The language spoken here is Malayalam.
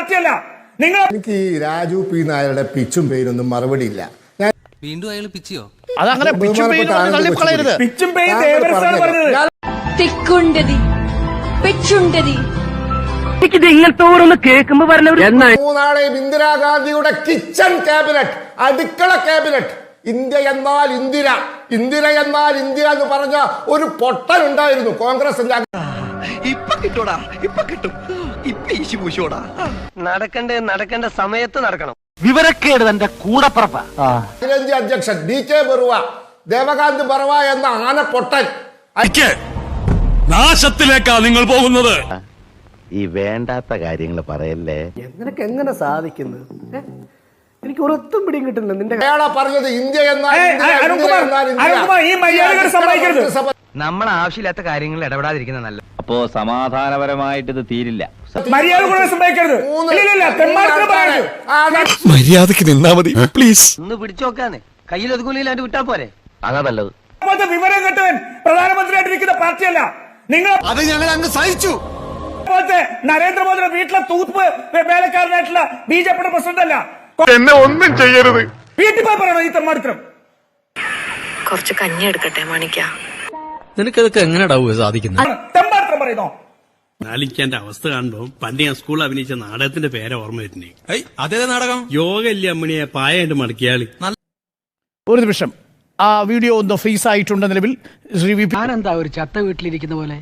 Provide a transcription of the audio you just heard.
പാർട്ടിയല്ല. നിങ്ങൾ എനിക്ക് ഈ രാജു പി നായരുടെ പിച്ചും പേരൊന്നും മറുപടിയില്ല. വീണ്ടും അയാൾ പിച്ചിയോ? അതങ്ങനെ പിച്ചും ബഹുമാനപ്പെട്ട കൊണ്ട് തള്ളിക്കളയരുത് പിച്ചും പേര് താങ്കൾ ദേവരസാണ് പറഞ്ഞത്. പറഞ്ഞത്. തിക്കുണ്ടതി. പെച്ചുണ്ടതി. എനിക്കിത് ഇങ്ങനത്തെ ഓരോന്ന് കേൾക്കുമ്പോ പറഞ്ഞവർ എന്നാ മൂന്നാളെയും ഇന്ദിരാഗാന്ധിയുടെ കിച്ചൺ ക്യാബിനറ്റ് അടുക്കള ക്യാബിനറ്റ്. ഇന്ത്യ എന്നാൽ ഇന്ദിര. ഇന്ദിര എന്നാൽ ഇന്ത്യ എന്ന് പറഞ്ഞ ഒരു പൊട്ടൻ ഉണ്ടായിരുന്നു കോൺഗ്രസിന്റെ കിട്ടൂടാ. ഇപ്പൊ കിട്ടും. ഇപ്പൊ ഈശി പൂശോടാ നടക്കണ്ടേ നടക്കേണ്ട സമയത്ത് നടക്കണം. വിവരക്കേട് തന്റെ കൂടപ്പറപ്പ. അഖിലേന്ത്യാ അധ്യക്ഷൻ ഡി കെ ബറുവ ദേവകാന്ത് ബറുവ എന്ന ആന പൊട്ടൻ നാശത്തിലേക്കാ നിങ്ങൾ പോകുന്നത്. ഈ വേണ്ടാത്ത കാര്യങ്ങൾ പറയല്ലേ? നിനക്ക് എങ്ങനെ സാധിക്കുന്നു എനിക്ക് ഒരൊത്തും പിടിയും കിട്ടുന്നില്ല നിന്റെ അയാളാ പറഞ്ഞത് ഇന്ത്യ എന്നാൽ നമ്മൾ ആവശ്യമില്ലാത്ത കാര്യങ്ങളിൽ ഇടപെടാതിരിക്കുന്ന നല്ല അപ്പോ സമാധാനപരമായിട്ട് ഇത് തീരില്ല. മര്യാദയ്ക്ക് നിന്നാ മതി പ്ലീസ് ഒന്ന് പിടിച്ചു നോക്കാന്ന്. കയ്യിൽ ഒതുക്കൂലില്ലാണ്ട് വിട്ടാ പോരെ. അതാ നല്ലത്. വിവരം കെട്ടവൻ പ്രധാനമന്ത്രിയായിട്ടിരിക്കുന്ന പാർട്ടിയല്ല. നിങ്ങൾ അത് ഞങ്ങൾ അങ്ങ് സഹിച്ചു. നരേന്ദ്രമോദിയുടെ വീട്ടിലെ തൂപ്പ് വേലക്കാരനായിട്ടുള്ള ബി ജെ പിയുടെ പ്രസിഡന്റ് അല്ല എന്നെ ഒന്നും ചെയ്യരുത്. വീട്ടിൽ പോയി പറയണോ ഈ തെമ്മാടിത്തരം. കുറച്ച് കഞ്ഞി എടുക്കട്ടെ മാണിക്ക. നിനക്കതൊക്കെ എങ്ങനെയാ സാധിക്കുന്നത്? പറയുന്നോ? നാലിക്കാന്റെ അവസ്ഥ കാണുമ്പോ പണ്ട് ഞാൻ സ്കൂളിൽ അഭിനയിച്ച നാടകത്തിന്റെ പേരെ ഓർമ്മ വരുന്നേ. അതേ നാടകം? യോഗ ഇല്ല അമ്മണിയെ പായായിട്ട് മടക്കിയാളി. ഒരു നിമിഷം. ആ വീഡിയോ ഒന്ന് ഫ്രീസ് ആയിട്ടുണ്ട് നിലവിൽ. ശ്രീ വി ഞാനെന്താ ഒരു ചത്ത വീട്ടിലിരിക്കുന്ന പോലെ?